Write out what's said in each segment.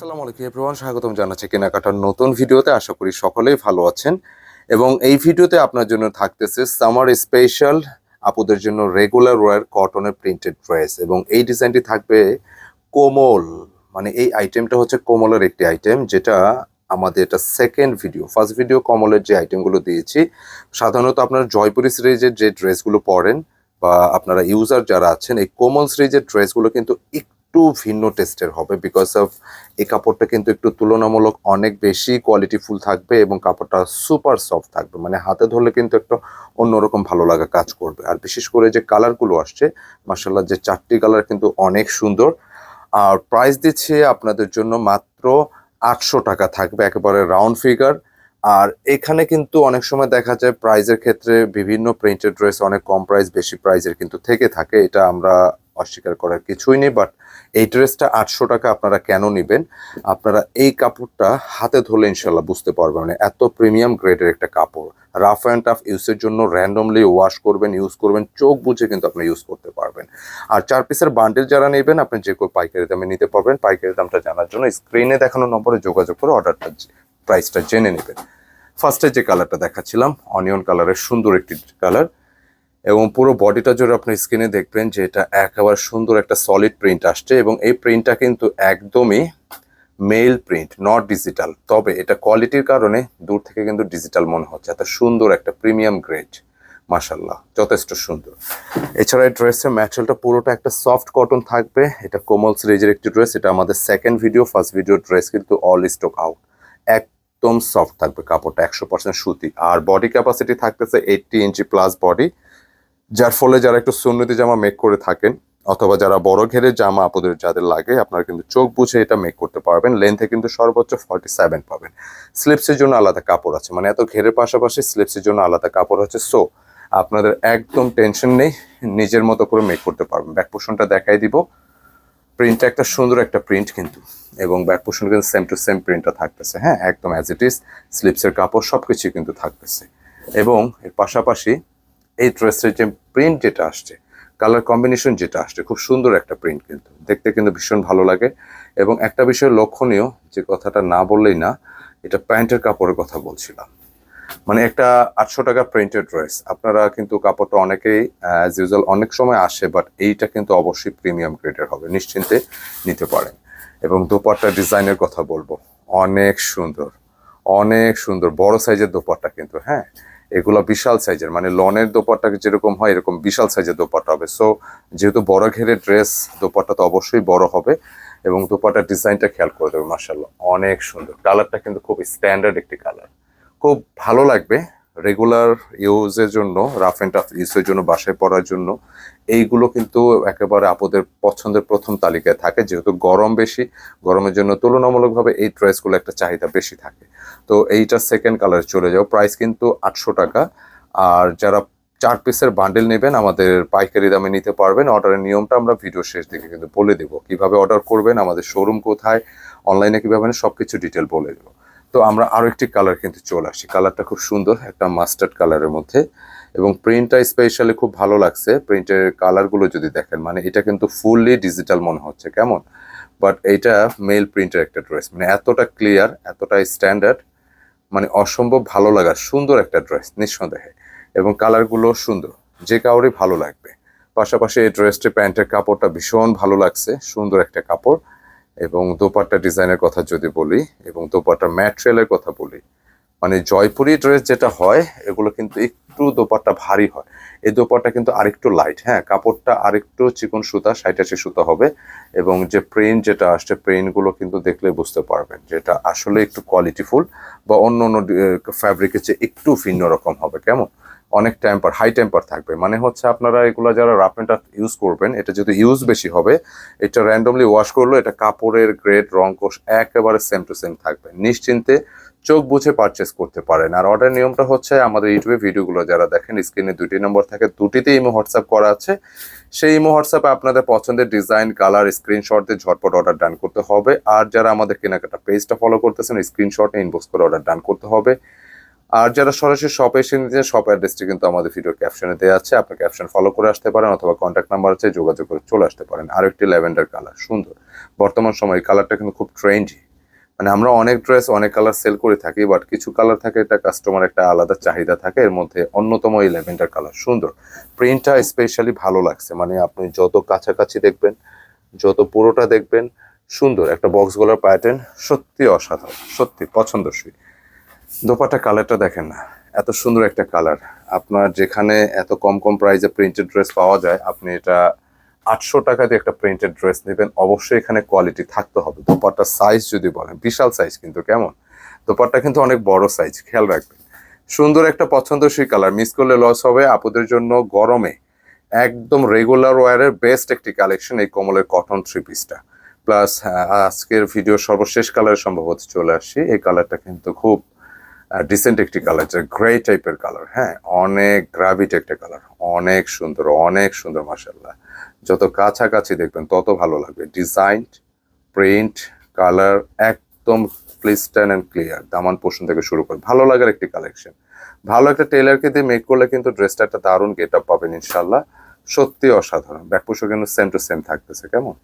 আসসালামু আলাইকুম এভরিওয়ান, স্বাগতম জানাচ্ছি কেনাকাটার নতুন ভিডিওতে। আশা করি সকলেই ভালো আছেন। এবং এই ভিডিওতে আপনার জন্য থাকতেছে সামার স্পেশাল আপুদের জন্য রেগুলার ওয়ার কটনের প্রিন্টেড ড্রেস। এবং এই ডিজাইনটি থাকবে কোমল মানে এই আইটেমটা হচ্ছে কোমলের একটি আইটেম, যেটা আমাদের এটা সেকেন্ড ভিডিও ফার্স্ট ভিডিও কমলের যে আইটেমগুলো দিয়েছি। সাধারণত আপনারা জয়পুরি সিরিজের যে ড্রেসগুলো পরেন, বা আপনারা ইউজার যারা আছেন, এই কোমল সিরিজের ড্রেসগুলো কিন্তু একটু ভিন্ন টেস্টের হবে বিকজ অফ এই কাপড়টা কিন্তু একটু তুলনামূলক অনেক বেশি কোয়ালিটিফুল থাকবে এবং কাপড়টা সুপার সফট থাকবে। মানে হাতে ধরলে কিন্তু একটা অন্যরকম ভালো লাগা কাজ করবে। আর বিশেষ করে যে কালারগুলো আসছে মার্শাল্লাহ যে চারটি কালার কিন্তু অনেক সুন্দর। আর প্রাইস দিচ্ছে আপনাদের জন্য মাত্র আটশো টাকা থাকবে, একেবারে রাউন্ড ফিগার আর এখানে কিন্তু অনেক সময় দেখা যায় প্রাইজের ক্ষেত্রে বিভিন্ন প্রিন্টেড ড্রেস অনেক কম প্রাইস বেশি প্রাইজের কিন্তু থেকে থাকে। এটা আমরা অস্বীকার করার কিছুই নেই বাট এই ড্রেসটা আটশো টাকা আপনারা কেন নেবেন? আপনারা এই কাপড়টা হাতে ধরলে ইনশাল্লাহ বুঝতে পারবেন মানে এত প্রিমিয়াম গ্রেডের একটা কাপড়। রাফ অ্যান্ড টাফ ইউজের জন্য র্যান্ডমলি ওয়াশ করবেন ইউজ করবেন, চোখ বুঝে কিন্তু আপনি ইউজ করতে পারবেন। আর চার পিসের বান্ডেল যারা নেবেন, আপনি যে কোনো পাইকারি দামে নিতে পারবেন। পাইকারি দামটা জানার জন্য স্ক্রিনে দেখানো নম্বরে যোগাযোগ করে অর্ডারটা প্রাইসটা জেনে নেবেন। ফার্স্টে যে কালারটা দেখাচ্ছিলাম অনিয়ন কালারের সুন্দর একটি কালার এবং পুরো বডিটা জুড়ে আপনি স্ক্রিনে দেখবেন যে এটা একেবারে সুন্দর একটা সলিড প্রিন্ট আসছে এবং এই প্রিন্টটা কিন্তু একদমই মেল প্রিন্ট নট ডিজিটাল তবে এটা কোয়ালিটির কারণে দূর থেকে কিন্তু ডিজিটাল মনে হচ্ছে। এত সুন্দর একটা প্রিমিয়াম গ্রেড মাসাল্লাহ যথেষ্ট সুন্দর। এছাড়া এই ড্রেসের ম্যাটেরিয়ালটা পুরোটা একটা সফট কটন থাকবে। এটা কোমল সিরিজের একটি ড্রেস এটা আমাদের second video first video dress কিন্তু অল স্টক আউট একদম সফট থাকবে কাপড়টা, একশো পার্সেন্ট সুতি। আর বডি ক্যাপাসিটি থাকতেছে এইটটি ইঞ্চি প্লাস বডি যার ফলে যারা একটু সুন্নতি জামা মেক করে থাকেন, অথবা যারা বড় ঘেরের জামা আপনাদের যাদের লাগে, আপনারা কিন্তু চোখ বুঝে এটা মেক করতে পারবেন। লেন্থে কিন্তু সর্বোচ্চ ফর্টি সেভেন পাবেন স্লিপসের জন্য আলাদা কাপড় আছে। মানে এত ঘেরের পাশাপাশি স্লিপসের জন্য আলাদা কাপড় আছে। সো আপনাদের একদম টেনশন নেই। নিজের মতো করে মেক করতে পারবেন। ব্যাক পোষণটা দেখাই দিব। প্রিন্টটা একটা সুন্দর একটা প্রিন্ট কিন্তু। এবং ব্যাক পোষণ কিন্তু সেম টু সেম প্রিন্টটা থাকতেছে। হ্যাঁ একদম অ্যাজ ইট ইজ স্লিপসের কাপড় সব কিছুই কিন্তু থাকতেছে। এবং এর পাশাপাশি এই ড্রেসের যে প্রিন্ট যেটা আসছে কালার কম্বিনেশন যেটা আসছে, খুব সুন্দর একটা প্রিন্ট কিন্তু। দেখতে কিন্তু ভীষণ ভালো লাগে। এবং একটা বিষয় লক্ষণীয়, যে কথাটা না বললেই না, এটা প্যান্টের কাপড়ের কথা বলছিলাম। মানে একটা আটশো টাকা প্রিন্টেড ড্রেস আপনারা কিন্তু কাপড়টা অনেকেই অ্যাজ ইউজুয়াল অনেক সময় আসে বাট এইটা কিন্তু অবশ্যই প্রিমিয়াম গ্রেডের হবে। নিশ্চিন্তে নিতে পারেন। এবং দোপাট্টা ডিজাইনের কথা বলব। অনেক সুন্দর। অনেক সুন্দর। বড় সাইজের দোপাট্টা কিন্তু হ্যাঁ? এগুলো বিশাল সাইজের মানে লনের দোপাট্টা যেরকম হয়, এরকম বিশাল সাইজের দোপাট্টা হবে। সো যেহেতু বড় ঘেরে ড্রেস দোপাট্টা তো অবশ্যই বড় হবে এবং দোপাট্টার ডিজাইনটা খেয়াল করে দেবে মার্শাল্লাহ অনেক সুন্দর। কালারটা কিন্তু খুব স্ট্যান্ডার্ড একটি কালার খুব ভালো লাগবে। রেগুলার ইউজের জন্য রাফ অ্যান্ড টাফ ইউজের জন্য, বাসায় পড়ার জন্য, এইগুলো কিন্তু একেবারে আপদের পছন্দের প্রথম তালিকায় থাকে। যেহেতু গরম বেশি, গরমের জন্য তুলনামূলকভাবে এই ড্রেসগুলো একটা চাহিদা বেশি থাকে। তো এইটা সেকেন্ড কালার চলে যাও। প্রাইস কিন্তু আটশো টাকা। আর যারা চার পিসের বান্ডেল নেবেন, আমাদের পাইকারি দামে নিতে পারবেন। অর্ডারের নিয়মটা আমরা ভিডিও শেষ দিকে কিন্তু বলে দেবো। কীভাবে অর্ডার করবেন, আমাদের শোরুম কোথায় অনলাইনে কীভাবে সব কিছু ডিটেল বলে দেবো। তো আমরা আরও একটি কালার কিন্তু চলে আসি। কালারটা খুব সুন্দর, একটা মাস্টার্ড কালারের মধ্যে। এবং প্রিন্টটা স্পেশালি খুব ভালো লাগছে। প্রিন্টের কালারগুলো যদি দেখেন মানে এটা কিন্তু ফুললি ডিজিটাল মনে হচ্ছে, কেমন? বাট এইটা মেল প্রিন্টের একটা ড্রেস মানে এতটা ক্লিয়ার এতটা স্ট্যান্ডার্ড মানে অসম্ভব ভালো লাগার, সুন্দর একটা ড্রেস নিঃসন্দেহে। এবং কালারগুলো সুন্দর, যে কাউরই ভালো লাগবে। পাশাপাশি এই ড্রেসটি প্যান্টের কাপড়টা ভীষণ ভালো লাগছে, সুন্দর একটা কাপড়। এবং দোপাট্টা ডিজাইনের কথা যদি বলি এবং দোপাট্টা ম্যাটেরিয়ালের কথা বলি মানে জয়পুরি ড্রেস যেটা হয়, এগুলো কিন্তু একটু দোপাট্টা ভারী হয়। এই দোপাট্টা কিন্তু আরেকটু লাইট হ্যাঁ কাপড়টা আরেকটু চিকন সুতা সাইটাশি সুতা হবে এবং যে প্রিন্ট যেটা আসছে প্রিন্টগুলো কিন্তু দেখলে বুঝতে পারবেন যেটা আসলে একটু কোয়ালিটিফুল বা অন্য অন্য ফ্যাব্রিকের চেয়ে একটু ভিন্ন রকম হবে, কেমন? অনেক টেম্পার হাই টেম্পার থাকবে। মানে হচ্ছে আপনারা এগুলো যারা রাফ অ্যান্ড টাফ ইউজ করবেন, এটা যদি ইউজ বেশি হবে, এটা র্যান্ডমলি ওয়াশ করল এটা কাপড়ের গ্রেড রং কোষ একেবারে সেম টু সেম থাকবে। নিশ্চিন্তে চোখ বুঝে পারচেস করতে পারেন। আর অর্ডার নিয়মটা হচ্ছে আমাদের ইউটিউবে ভিডিওগুলো যারা দেখেন স্ক্রিনে দুটি নম্বর থাকে দুটিতে ইমো হোয়াটসঅ্যাপ করা আছে। সেই ইমো হোয়াটসঅ্যাপে আপনাদের পছন্দের ডিজাইন কালার স্ক্রিনশট দিয়ে ঝটপট অর্ডার ডান করতে হবে। আর যারা আমাদের কেনাকাটা পেজটা ফলো করতেছেন স্ক্রিনশটে ইনবক্স করে অর্ডার ডান করতে হবে। আর যারা সরাসরি শপে এসে নিতে শপ অ্যাড্রেসটি কিন্তু আমাদের ভিডিও ক্যাপশনে দেওয়া আছে। আপনি ক্যাপশন ফলো করে আসতে পারেন অথবা কন্ট্যাক্ট নাম্বার আছে, যোগাযোগ করে চলে আসতে পারেন। আর একটি ল্যাভেন্ডার কালার সুন্দর। বর্তমান সময় এই কালারটা কিন্তু খুব ট্রেন্ডি মানে আমরা অনেক ড্রেস অনেক কালার সেল করে থাকি বাট কিছু কালার থাকে, এটা কাস্টমার একটা আলাদা চাহিদা থাকে। এর মধ্যে অন্যতম এই ল্যাভেন্ডার কালার সুন্দর। প্রিন্টটা স্পেশালি ভালো লাগছে। মানে আপনি যত কাছাকাছি দেখবেন, যত পুরোটা দেখবেন, সুন্দর। একটা বক্স গলার প্যাটার্ন সত্যি অসাধারণ, সত্যি পছন্দসই। দোপাটা কালারটা দেখেন না, এত সুন্দর একটা কালার। আপনার যেখানে এত কম কম প্রাইসে প্রিন্টেড ড্রেস পাওয়া যায়, আপনি এটা আটশো টাকা দিয়ে একটা প্রিন্টেড ড্রেস নেবেন। অবশ্যই এখানে কোয়ালিটি থাকতে হবে। দোপাট্টার সাইজ যদি বলেন, বিশাল সাইজ কিন্তু, কেমন? দোপাট্টা কিন্তু অনেক বড় সাইজ খেয়াল রাখবেন। সুন্দর একটা পছন্দসই কালার মিস করলে লস হবে। আপুদের জন্য গরমে একদম রেগুলার ওয়ারের বেস্ট একটি কালেকশন এই কমলের কটন থ্রি পিসটা প্লাস আজকের ভিডিও সর্বশেষ কালার সম্ভবত চলে আসছি। এই কালারটা কিন্তু খুব ডিসেন্ট একটি কালার যে গ্রে টাইপের কালার হ্যাঁ অনেক গ্রাভিট একটা কালার অনেক সুন্দর অনেক সুন্দর মাসাল্লাহ যত কাছাকাছি দেখবেন, তত ভালো লাগবে। ডিজাইন প্রিন্ট কালার একদম ক্লিস্টান অ্যান্ড ক্লিয়ার দামান পোষণ থেকে শুরু করে, ভালো লাগার একটি কালেকশন ভালো একটা টেলারকে দিয়ে মেক করলে কিন্তু ড্রেসটা একটা দারুণ গেট আপ পাবেন ইনশাল্লাহ সত্যি অসাধারণ। ব্যাক পোষণ কিন্তু সেম টু সেম থাকতেছে, কেমন?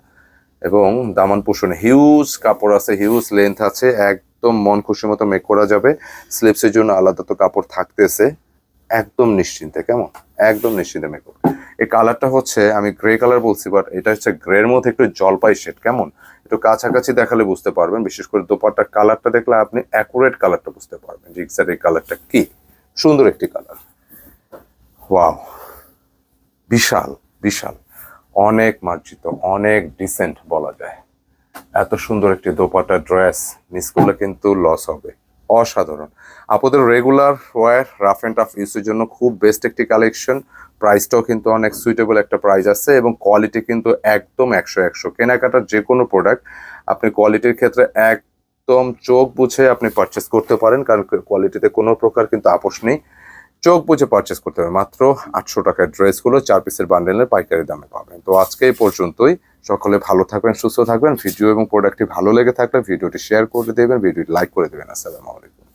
এবং দামান পোষণ হিউজ কাপড় আছে হিউজ লেন্থ আছে একদম মন খুশি মতো মেক করা যাবে। স্লিপসের জন্য আলাদা তো কাপড় থাকতেছে। একদম নিশ্চিন্তে, কেমন? একদম নিশ্চিন্তে মেক এই কালারটা হচ্ছে, আমি গ্রে কালার বলছি বাট এটা হচ্ছে গ্রের মধ্যে একটু জলপাই শেড কেমন? একটু কাছাকাছি দেখালে বুঝতে পারবেন। বিশেষ করে দোপাট্টার কালারটা দেখলে আপনি অ্যাকুরেট কালারটা বুঝতে পারবেন যে এক্সাক্ট এই কালারটা কি। সুন্দর একটি কালার ওয়াও বিশাল বিশাল। অনেক মার্জিত, অনেক ডিসেন্ট বলা যায়। এত সুন্দর একটি দোপাটা ড্রেস মিস করলে কিন্তু লস হবে। অসাধারণ। আপনাদের regular wear rough and tough ইউজের জন্য খুব বেস্ট একটি কালেকশন প্রাইসটাও কিন্তু অনেক সুইটেবল একটা প্রাইস আছে এবং কোয়ালিটি কিন্তু একদম একশো একশো। কেনাকাটার যে কোনো প্রোডাক্ট আপনি কোয়ালিটির ক্ষেত্রে একদম চোখ বুঝে আপনি পারচেস করতে পারেন, কারণ কোয়ালিটিতে কোনো প্রকার কিন্তু আপোষ নেই। চোখ বুঝে পারচেস করতে হবে। মাত্র আটশো টাকার ড্রেসগুলো চার পিসের বান্ডেলের পাইকারি দামে পাবেন। তো আজকে এই পর্যন্তই। সকলে ভালো থাকবেন, সুস্থ থাকবেন, ভিডিও এবং প্রোডাক্টটি ভালো লেগে থাকলে ভিডিওটি শেয়ার করে দেবেন, ভিডিওটি লাইক করে দেবেন। আসসালামু আলাইকুম।